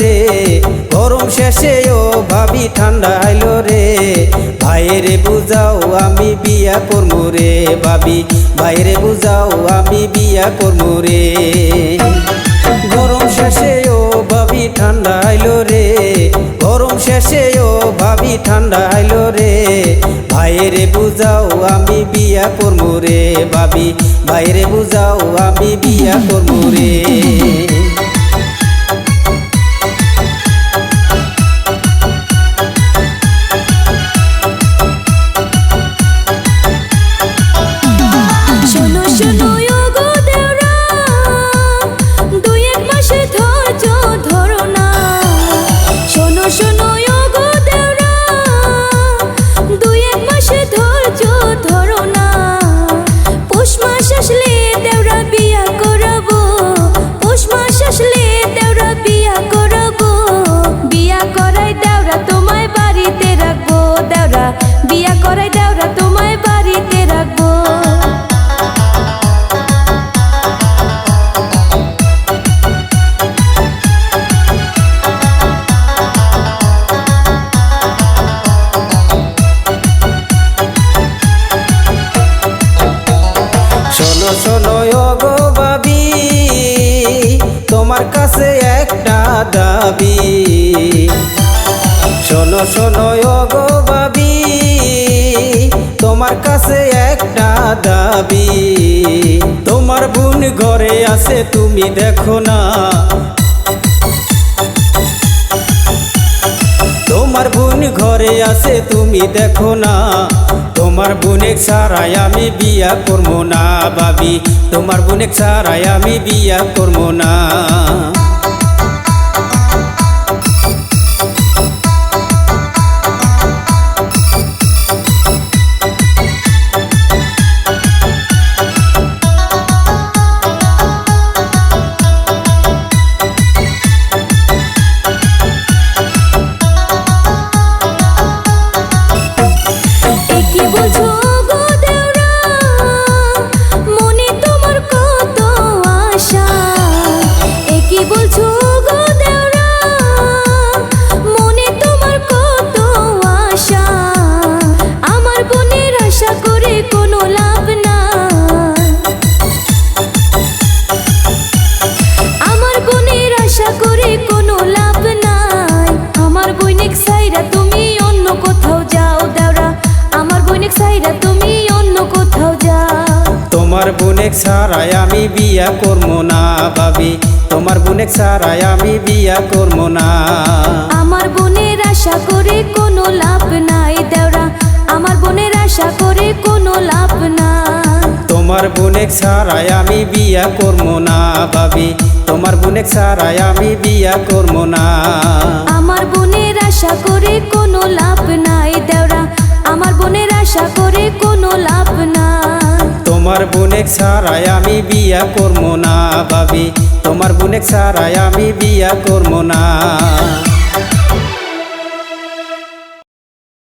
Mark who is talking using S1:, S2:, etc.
S1: রে। গরম শেষেও ভাবি ঠান্ডা আইলো রে। ভাইরে বুঝাও আমি বিয়া করব রে ভাবি। ভাইরে বুঝাও আমি বিয়া করব রে। গরম শেষেও ভাবি ঠান্ডা আইলো রে। গরম শেষেও ভাবি ঠান্ডা আইলো রে। ভাইরে বুঝাও আমি বিয়া করব রে ভাবি। ভাইরে বুঝাও আমি বিয়া করব রে।
S2: শোনো
S1: তোমার কাছে একটা দাবি। শোনো শোনো গো বাবি তোমার কাছে একটা দাবি। তোমার বোন ঘরে আছে, তুমি দেখো না। তোমার বোন ঘরে আছে, তুমি দেখো না। তোমার বোনেক ছাড়াই আমি বিয়া করব না, ভাবি। তোমার বোনেক ছাড়াই আমি বিয়া করব না।
S2: বোনের
S1: ছাড়াই আমি বিয়া করব না ভাবি। তোমার বোনের ছাড়াই আমি বিয়া করব না।
S2: আমার বোনের আশা করে কোনো লাভ নাই দেওরা। আমার বোনের আশা করে কোনো লাভ না
S1: তোমার বোনের ছাড়াই আমি বিয়া করব না ভাবি। তোমার বোনের ছাড়াই আমি বিয়া করব না।
S2: আমার বোনের আশা করে কোনো লাভ নাই দেওরা। আমার বোনের আশা করে কোনো লাভ না
S1: সারায় আমি বিয়া করব না ভাবি। তোমার বোনেক ছাড়াই আমি বিয়া করব না।